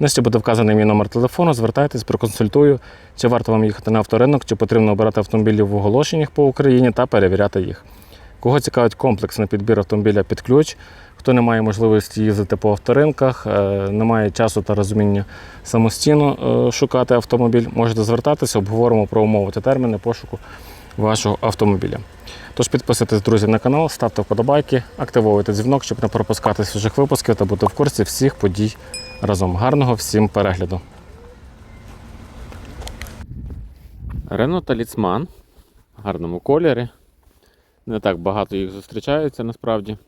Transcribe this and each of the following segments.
Нижче буде вказаний мій номер телефону. Звертайтесь, проконсультую, чи варто вам їхати на авторинок, чи потрібно обирати автомобілі в оголошеннях по Україні та перевіряти їх. Кого цікавить комплексний підбір автомобіля під ключ, хто не має можливості їздити по авторинках, е, не має часу та розуміння самостійно е, шукати автомобіль, можете звертатися, обговоримо про умови та терміни пошуку вашого автомобіля. Тож підписуйтесь, друзі, на канал, ставте вподобайки, активовуйте дзвінок, щоб не пропускати свіжих випусків та бути в курсі всіх подій разом. Гарного всім перегляду. Рено Таліцман в гарному кольорі. Не так багато їх зустрічається насправді.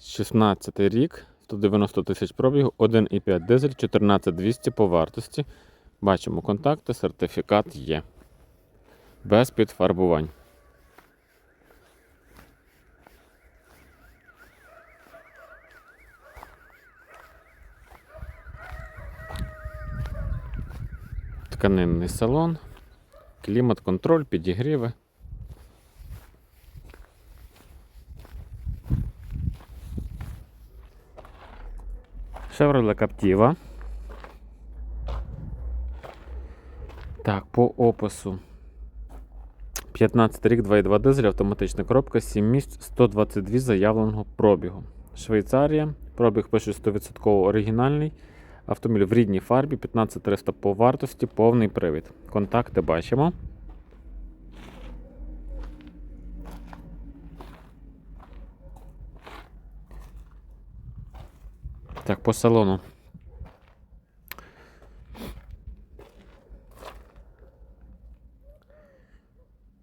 16 рік, 190 тисяч пробігу, 1,5 дизель, 14200 по вартості. Бачимо контакти, сертифікат є. Без підфарбувань. Тканинний салон, клімат-контроль, підігріви. Chevrolet Captiva. Так, по опису. 15 рік, 2,2 дизель, автоматична коробка, 7 місць, 122 заявленого пробігу. Швейцарія. Пробіг пише 100% оригінальний. Автомобіль в рідній фарбі, 15300 по вартості, повний привід. Контакти бачимо. Так, по салону.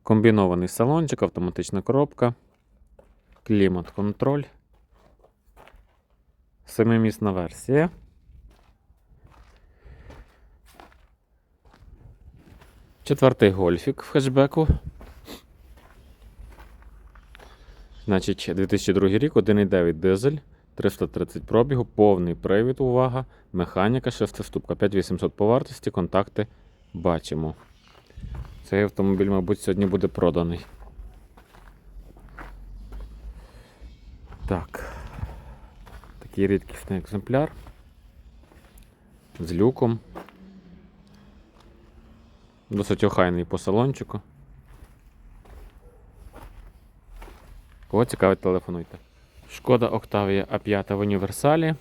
Комбінований салончик, автоматична коробка, клімат-контроль, семимісна версія. Четвертий гольфік в хетчбеку. Значить, 2002 рік, 1,9 дизель, 330 пробігу, повний привід, увага, механіка, шестиступка, 5800 по вартості, контакти бачимо. Цей автомобіль, мабуть, сьогодні буде проданий. Так. Такий рідкісний екземпляр. З люком. Досить охайний по салончику. Кого цікавить, телефонуйте. Шкода Octavia A5 в універсалі.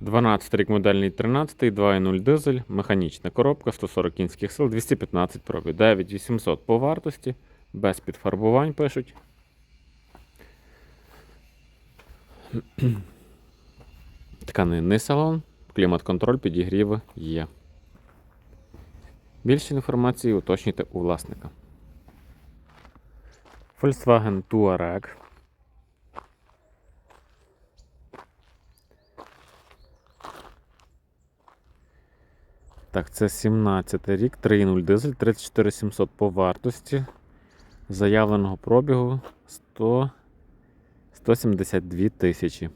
12 рік модельний 13, 2.0 дизель, механічна коробка, 140 кінських сил, 215 пробів, 9800 по вартості, без підфарбувань пишуть. Тканинний салон, клімат-контроль, підігріви є. Більше інформації уточнюйте у власника. Volkswagen Touareg. Так, це 17 рік, 3.0 дизель, 34700 по вартості. Заявленого пробігу 100, 172 тисячі.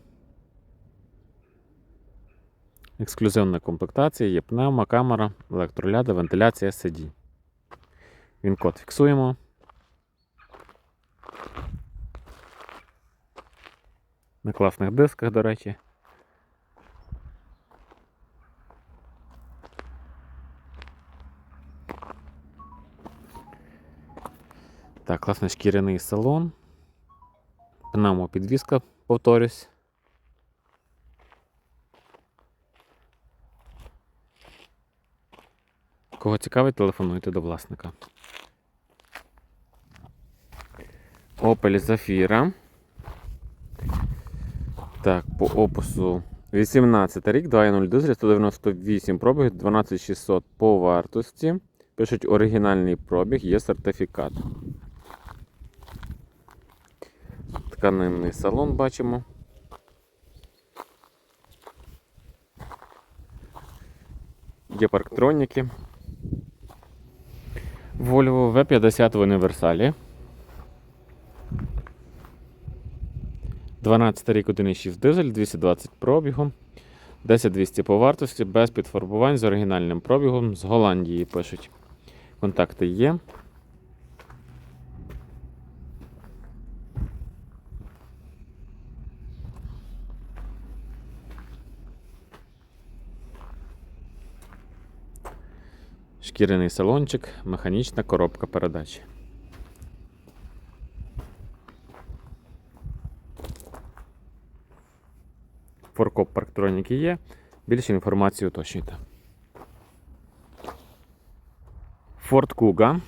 Ексклюзивна комплектація, є пневма, камера, електроляда, вентиляція CD. Він код фіксуємо. На класних дисках, до речі. Так, класний шкіряний салон. Пневмопідвізка, повторюсь. Кого цікавить, телефонуйте до власника. Opel Zafira. Так, по опису 18 рік, 2.0 дизель, 198 пробіг, 12600 по вартості. Пишуть оригінальний пробіг, є сертифікат. Тканинний салон бачимо. Є парктроніки. Volvo V50 в універсалі. 12 рік 1,6 дизель, 220 пробігом, 10200 по вартості, без підфарбувань з оригінальним пробігом. З Голландії пишуть. Контакти є. Шкіряний салончик, механічна коробка передач. Форкоп парктроніки є. Більше інформації уточнюйте. Ford Kuga.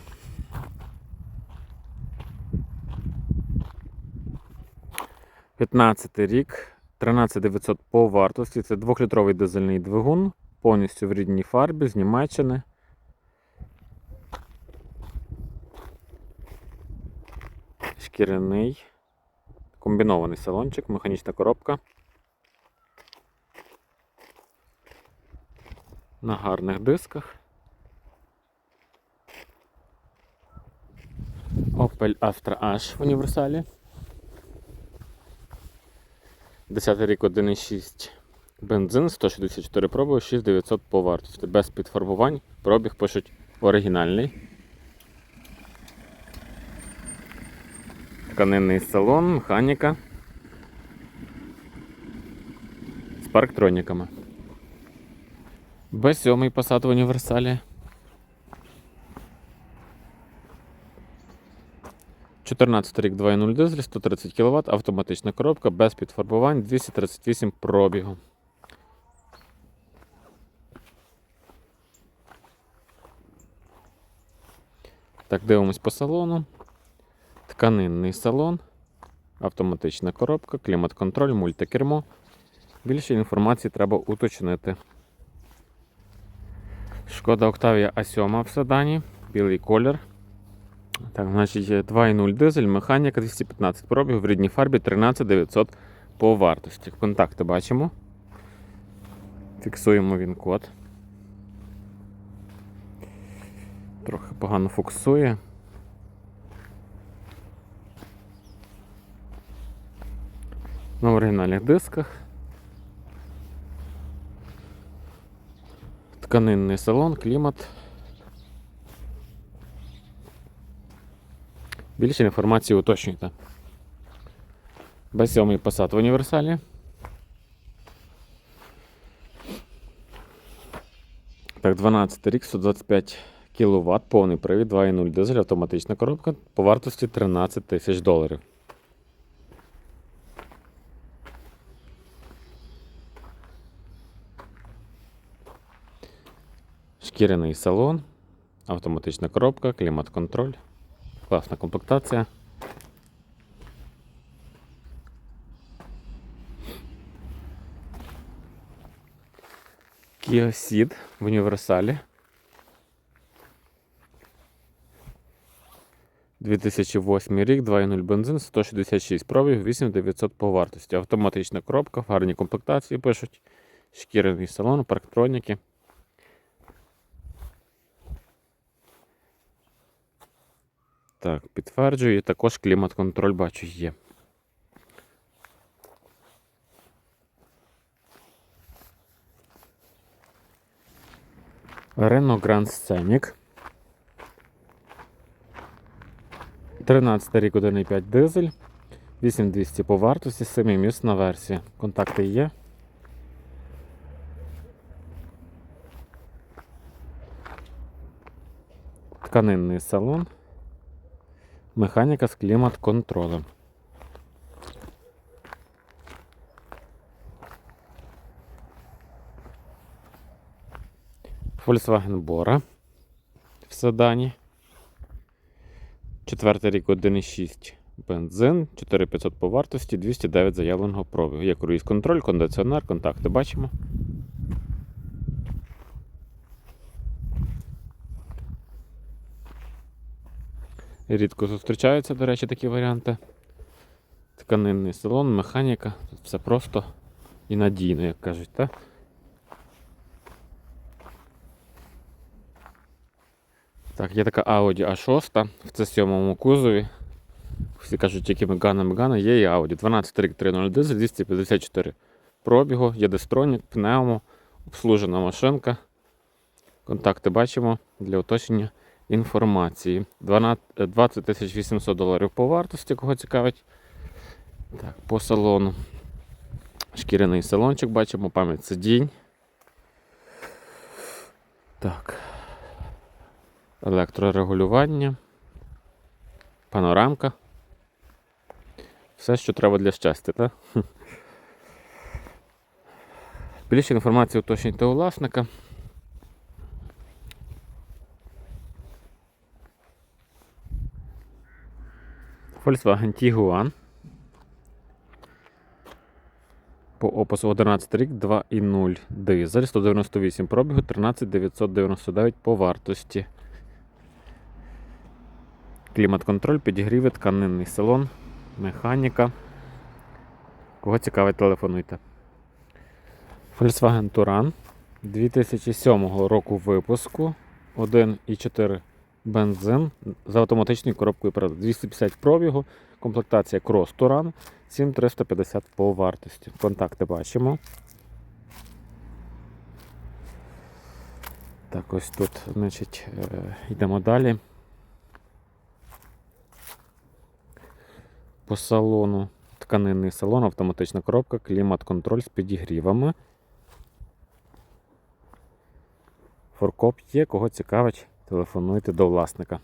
П'ятнадцятий рік, 13900 по вартості. Це 2-літровий дизельний двигун, повністю в рідній фарбі з Німеччини. Шкіряний, комбінований салончик, механічна коробка. На гарних дисках. Opel Astra H в універсалі. 10 рік 1,6 бензин, 164 проби, 6900 по вартості. Без підфарбувань. Пробіг пишуть оригінальний. Тканинний салон, механіка. З парктроніками. Б7 Passat в універсалі. 14 рік 2.0 дизель, 130 кВт, автоматична коробка без підфарбувань, 238 пробігу. Так, дивимось по салону. Тканинний салон, автоматична коробка, клімат-контроль, мультикермо. Більше інформації треба уточнити. Шкода Octavia A7 в седані, білий колір. Так, значить 2.0 дизель, механіка 215 пробіг в рідній фарбі 13900 по вартості. Контакти бачимо. Фіксуємо він код. Трохи погано фокусує. На оригінальних дисках. Тканинний салон, клімат. Більше інформації уточнюйте. Б7 Passat в універсалі. Так, 12 рік, 125 кВт, повний привід, 2.0 дизель, автоматична коробка по вартості 13 тисяч доларів. Шкіряний салон, автоматична коробка, клімат-контроль. Класна комплектація. Kia Ceed в універсалі. 2008 рік, 2.0 бензин, 166 пробіг, 8900 по вартості. Автоматична коробка, в гарній комплектації пишуть. Шкіряний салон, парктроніки. Так, підтверджую, також клімат-контроль бачу є. Renault Grand Scenic. 13 рік 1,5 дизель. 8200 по вартості, 7-місна версія. Контакти є. Тканинний салон. Механіка з клімат-контролем. Volkswagen Bora в седані. Четвертий рік 1,6 бензин, 4500 по вартості, 209 заявленого пробігу. Є круїз контроль, кондиціонер, контакти бачимо. Рідко зустрічаються, до речі, такі варіанти. Тканинний салон, механіка. Тут все просто і надійно, як кажуть, так? Так, є така Audi A6 в c 7 кузові. Всі кажуть, тільки Мегана, Мегана, є і Audi. 12 рік 3.0 дизель, 254 пробігу, є дистронік, пневмо, обслужена машинка. Контакти бачимо для уточнення інформації. 12 е, 20 тисяч 800 доларів по вартості, кого цікавить. Так, по салону. Шкіряний салончик бачимо, пам'ять сидінь. Так. Електрорегулювання. Панорамка. Все, що треба для щастя, так? Більше інформації уточнюйте у власника. Volkswagen Tiguan. По опису 11 рік 2,0 дизель, 198 пробігу, 13999 по вартості. Клімат-контроль, підігріви, тканинний салон, механіка. Кого цікавить, телефонуйте. Volkswagen Touran 2007 року випуску. 1,4 бензин з автоматичною коробкою передач. 250 пробігу, комплектація Cross Touran, 7350 по вартості. Контакти бачимо. Так, ось тут, значить, е, йдемо далі. По салону тканинний салон, автоматична коробка, клімат-контроль з підігрівами. Форкоп є, кого цікавить, телефонуйте до власника.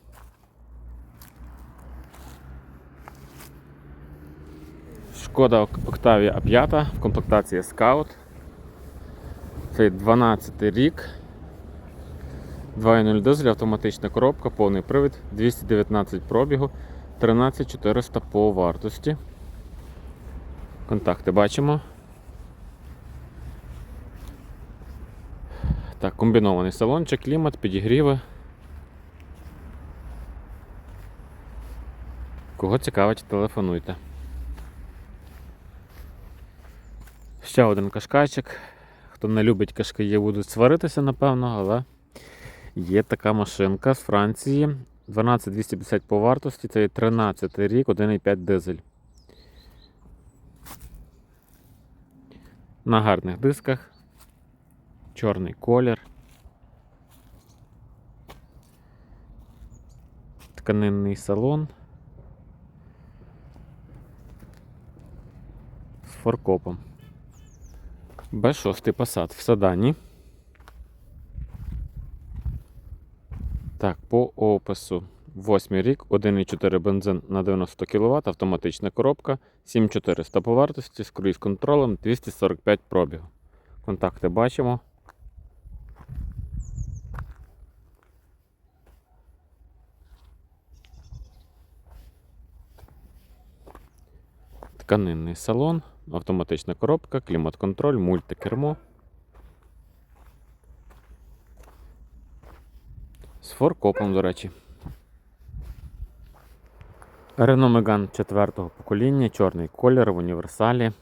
Шкода Octavia A5 в комплектації Scout. Це 12 рік. 2.0 дизель, автоматична коробка, повний привід, 219 пробігу, 13400 по вартості. Контакти бачимо. Так, комбінований салончик, клімат, підігріви. Кого цікавить, телефонуйте. Ще один кашкайчик. Хто не любить кашкаї, будуть сваритися, напевно, але є така машинка з Франції. 12250 по вартості, це є 13 рік, 1,5 дизель. На гарних дисках. Чорний колір. Тканинний салон. З форкопом. Б6 Passat в Садані. Так, по опису. 8 рік, 1,4 бензин на 90 кВт, автоматична коробка, 7400 по вартості з круїз-контролем, 245 пробігу. Контакти бачимо. Тканинний салон, автоматична коробка, клімат-контроль, мультикермо. З форкопом, до речі. Renault Megane 4 покоління, чорний колір в універсалі.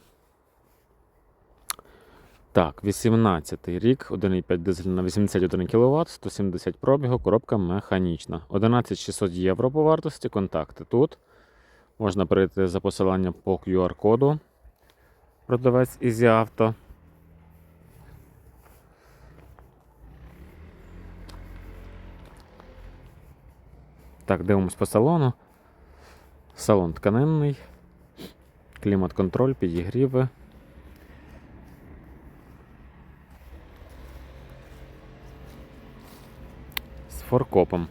Так, 18 рік, 1,5 дизель на 81 кВт, 170 пробігу, коробка механічна. 11600 євро по вартості, контакти тут. Можна перейти за посиланням по QR-коду. Продавець Easy Auto. Так, дивимось по салону. Салон тканинний, клімат-контроль, підігріви. З форкопом.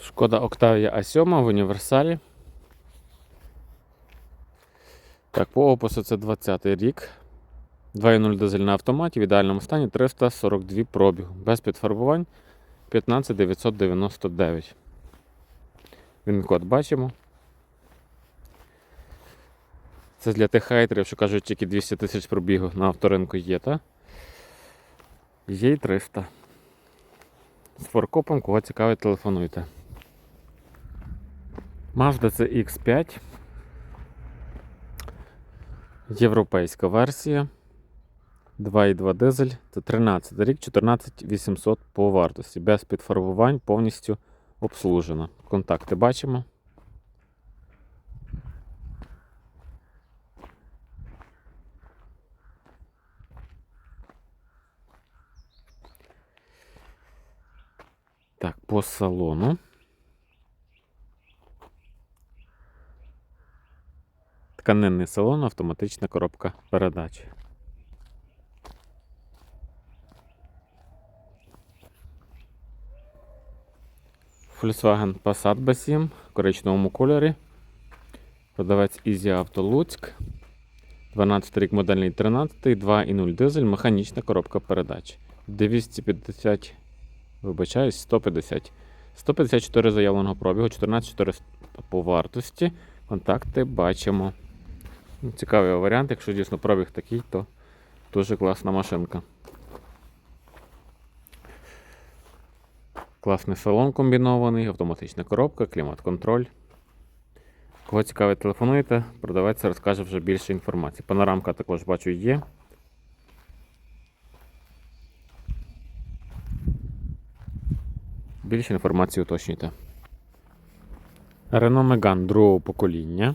Шкода Octavia A7 в універсалі. Так, по опису це 20 рік. 2.0 дизель на автоматі в ідеальному стані 342 пробігу. Без підфарбувань 15999. Він код бачимо. Це для тих хейтерів, що кажуть, тільки 200 тисяч пробігу на авторинку є, та? Є й 300. З форкопом, кого цікавить, телефонуйте. Mazda CX5. Європейська версія. 2,2 дизель. Це 13 рік, 14 800 по вартості. Без підфарбувань, повністю обслужена. Контакти бачимо. Так, по салону. Тканинний салон, автоматична коробка передач. Volkswagen Passat B7 в коричневому кольорі. Продавець Easy Auto Луцьк. 12 рік модельний 13, 2,0 дизель, механічна коробка передач. 250, вибачаюсь, 150. 154 заявленого пробігу, 14400 по вартості. Контакти бачимо. Цікавий варіант, якщо дійсно пробіг такий, то дуже класна машинка. Класний салон комбінований, автоматична коробка, клімат-контроль. Кого цікавить, телефонуйте, продавець розкаже вже більше інформації. Панорамка також бачу є. Більше інформації уточнюйте. Renault Megane другого покоління.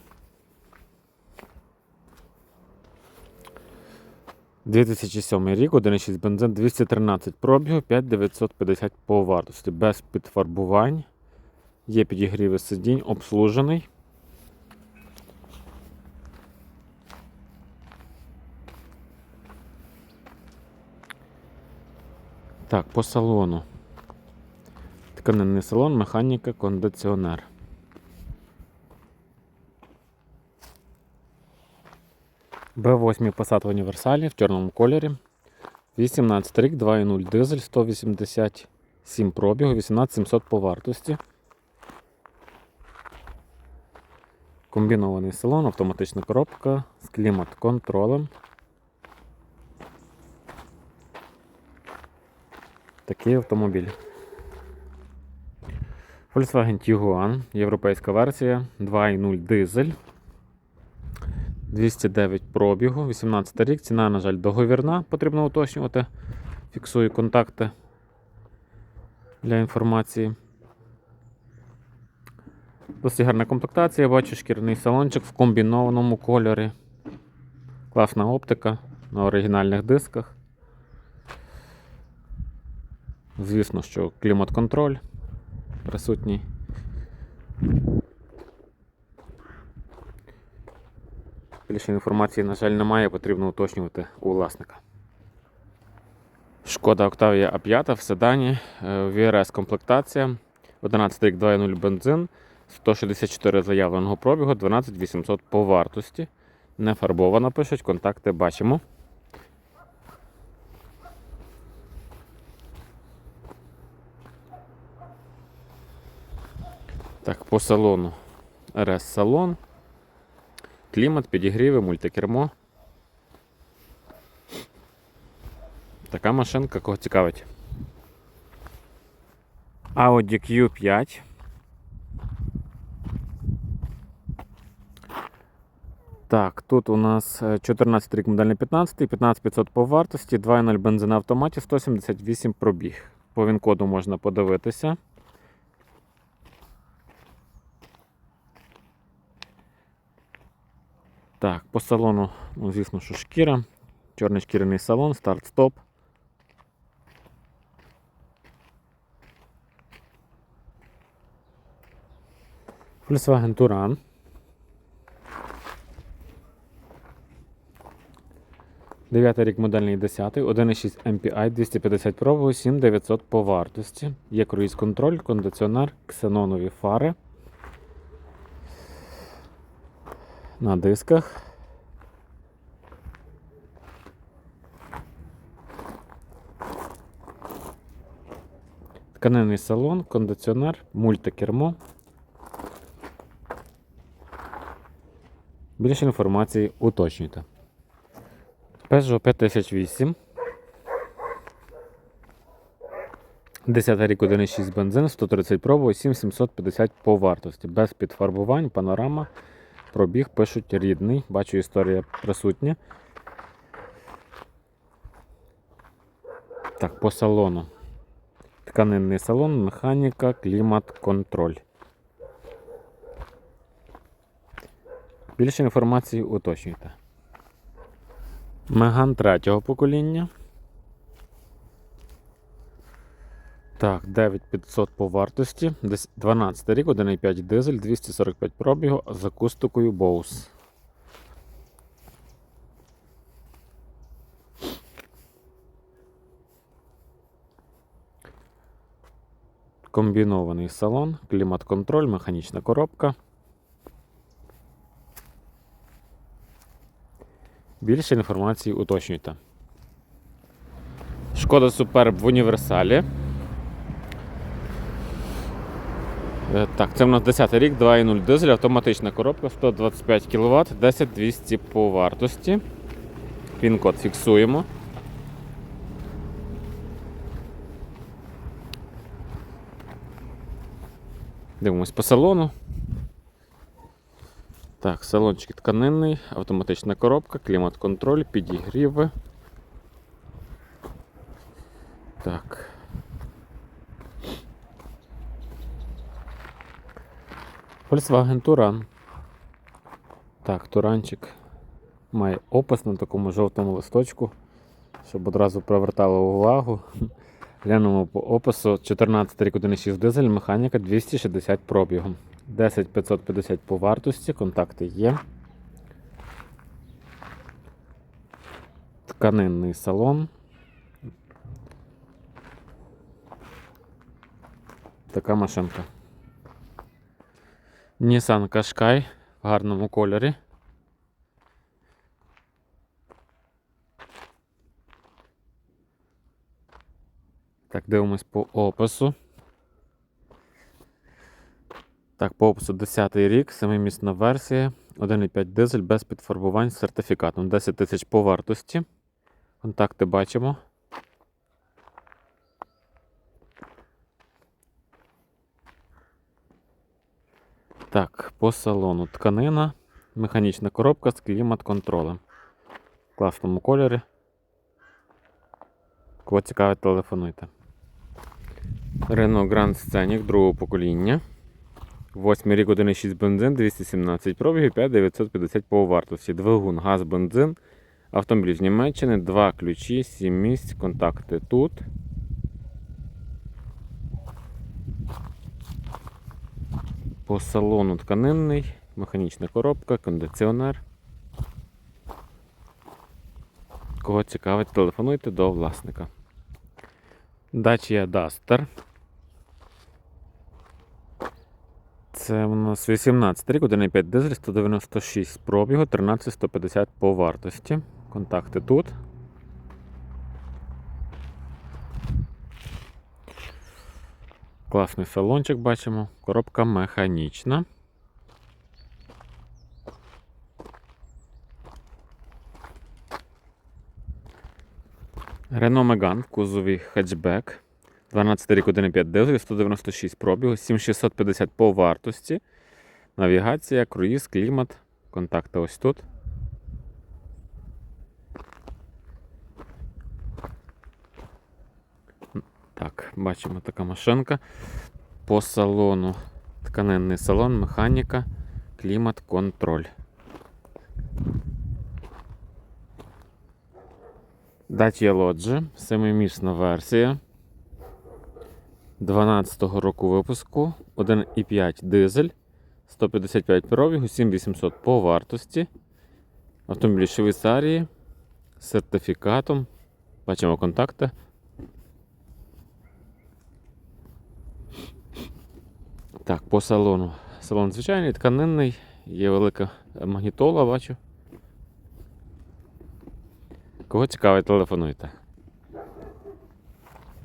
2007 рік, 1,6 бензин, 213 пробігу, 5950 по вартості. Без підфарбувань. Є підігріви сидінь, обслужений. Так, по салону. Тканинний салон, механіка, кондиціонер. Б8 Passat в універсалі в чорному кольорі. 18 рік, 2,0 дизель, 187 пробігу, 18700 по вартості. Комбінований салон, автоматична коробка з клімат-контролем. Такий автомобіль. Volkswagen Tiguan, європейська версія, 2,0 дизель. 209 пробігу, 18 рік. Ціна, на жаль, договірна, потрібно уточнювати. Фіксую контакти для інформації. Досить гарна комплектація, я бачу шкіряний салончик в комбінованому кольорі. Класна оптика на оригінальних дисках. Звісно, що клімат-контроль присутній. Більше інформації, на жаль, немає, потрібно уточнювати у власника. Шкода Octavia A5 в седані, е, VRS комплектація, 11 рік 2.0 бензин, 164 заявленого пробігу, 12800 по вартості. Не фарбована пишуть, контакти бачимо. Так, по салону. RS салон. Клімат, підігріви, мультикермо. Така машинка, кого цікавить. Audi Q5. Так, тут у нас е, 14 рік модельний 15, 15500 по вартості, 2.0 бензин автоматі, 178 пробіг. По він-коду можна подивитися. Так, по салону, ну, звісно, що шкіра. Чорний шкіряний салон, старт-стоп. Volkswagen Touran. Дев'ятий рік модельний 10, 1,6 MPI, 250 пробігу, 7900 по вартості. Є круїз контроль, кондиціонер, ксенонові фари. На дисках. Тканинний салон, кондиціонер, мультикермо. Більше інформації уточнюйте. Peugeot 5008. 10 рік 1,6 бензин, 130 пробу, 7750 по вартості. Без підфарбувань, панорама. Пробіг пишуть рідний. Бачу, історія присутня. Так, по салону. Тканинний салон, механіка, клімат, контроль. Більше інформації уточнюйте. Меган третього покоління. Так, 9500 по вартості. Десь 12 рік, 1,5 дизель, 245 пробігу з акустикою Bose. Комбінований салон, клімат-контроль, механічна коробка. Більше інформації уточнюйте. Шкода Суперб в універсалі. Е, Так, це в нас 10 рік, 2.0 дизель, автоматична коробка, 125 кВт, 10200 по вартості. Пін-код фіксуємо. Дивимось по салону. Так, салончик тканинний, автоматична коробка, клімат-контроль, підігріви. Так. Volkswagen Туран. Так, Туранчик має опис на такому жовтому листочку, щоб одразу привертало увагу. Глянемо по опису 14 рік 1.6 дизель, механіка 260 пробігом. 10550 по вартості, контакти є. Тканинний салон. Така машинка. Nissan Qashqai в гарному кольорі. Так, дивимось по опису. Так, по опису 10 рік, семимісна версія, 1,5 дизель без підфарбувань з сертифікатом. 10 тисяч по вартості. Контакти бачимо. Так, по салону тканина, механічна коробка з клімат-контролем. В класному кольорі. Кого цікавить, телефонуйте. Renault Grand Scenic другого покоління. 8 рік 1,6 бензин, 217 пробігів, 5950 по вартості. Двигун, газ, бензин. Автомобіль з Німеччини, 2 ключі, 7 місць, контакти тут. По салону тканинний, механічна коробка, кондиціонер. Кого цікавить, телефонуйте до власника. Dacia Duster. Це у нас 18 рік, 1,5 дизель, 196 пробігу, 13150 по вартості. Контакти тут. Класний салончик бачимо. Коробка механічна. Megane в кузові хетчбек. 12 рік 1,5 дизель, 196 пробігу, 7650 по вартості. Навігація, круїз, клімат. Контакти ось тут. Так, бачимо така машинка. По салону. Тканинний салон, механіка, клімат, контроль. Dacia Lodge, семимісна версія. 12-го року випуску, 1,5 дизель, 155 пробігу, 7800 по вартості. Автомобіль Швейцарії з сертифікатом. Бачимо контакти. Так, по салону. Салон звичайний, тканинний, є велика магнітола, бачу. Кого цікавить, телефонуйте.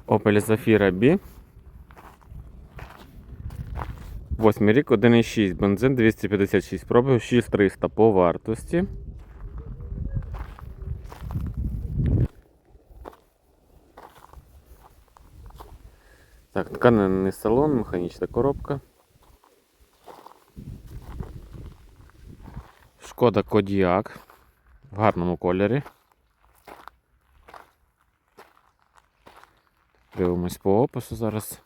Opel Zafira B. 8 рік, 1,6 бензин, 256 пробігів, 6300 по вартості. Так, тканинний салон, механічна коробка. Шкода Кодіак в гарному кольорі. Дивимось по опису зараз.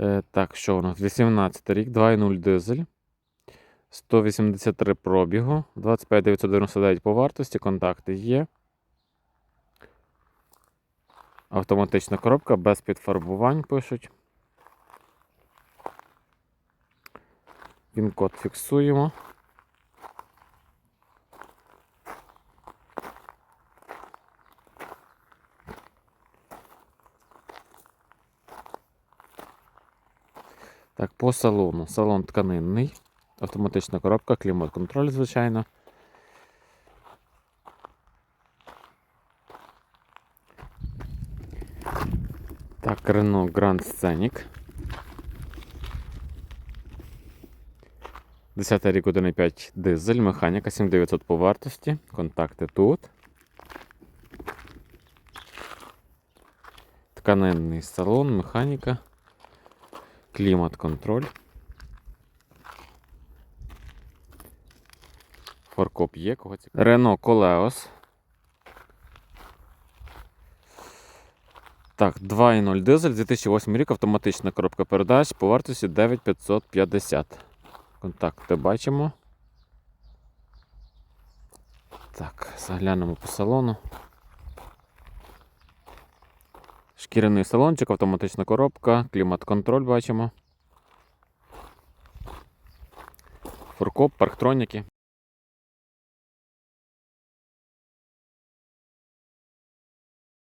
Е, так, що у нас? 18 рік, 2.0 дизель. 183 пробігу, 25 999 по вартості, контакти є. Автоматична коробка без підфарбувань пишуть. Він код фіксуємо. Так, по салону. Салон тканинний. Автоматична коробка, клімат-контроль, звичайно. Так, Renault Grand Scenic. 10 рік 1.5 дизель, механіка 7900 по вартості. Контакти тут. Тканинний салон, механіка. Клімат-контроль. Форкоп є, кого цікаво. Renault Coleos. Так, 2.0 дизель, 2008 рік, автоматична коробка передач по вартості 9550. Контакти бачимо. Так, заглянемо по салону. Шкіряний салончик, автоматична коробка, клімат-контроль бачимо. Фуркоп, парктроніки.